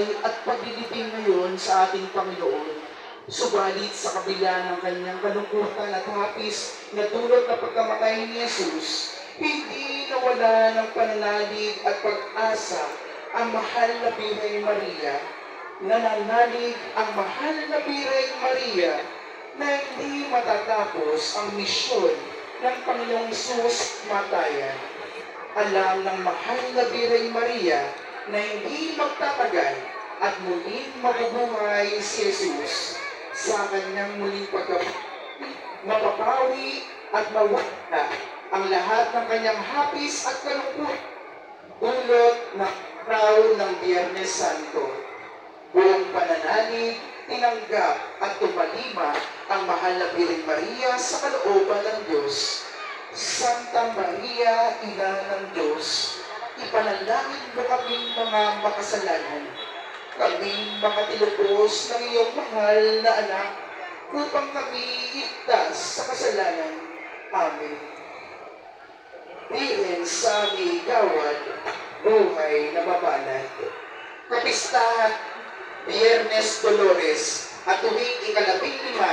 at paglilipin ngayon sa ating Panginoon. Subalit sa kabila ng kanyang kalungkutan at hapis na dulot ng pagkamatay ni Jesus, hindi nawala ng pananalig at pag-asa ang mahal na Birhen Maria. Nananalig ang mahal na Birhen Maria na hindi matatapos ang misyon ng Panginoong Jesus matayan. Alam ng mahal na Birhen Maria na hindi magtatagal at muling mabubuhay si Jesus sa kanyang muling pagkabuhay. Mapapawi at mawala ang lahat ng kanyang hapis at kalungkot dulot ng araw ng Biyernes Santo. Buong pananalig, tinanggap at tumalima ang mahal na Birhen Maria sa kalooban ng Diyos. Santa Maria, Ina ng Diyos, ipanalangin mo kaming mga makasalanan, kaming makatilubos ng iyong mahal na anak, upang kami iligtas sa kasalanan. Amen. Diin sa aming gawad, buhay na mabanat. Kapistahan, Biyernes Dolores, at tuwing ikalabing lima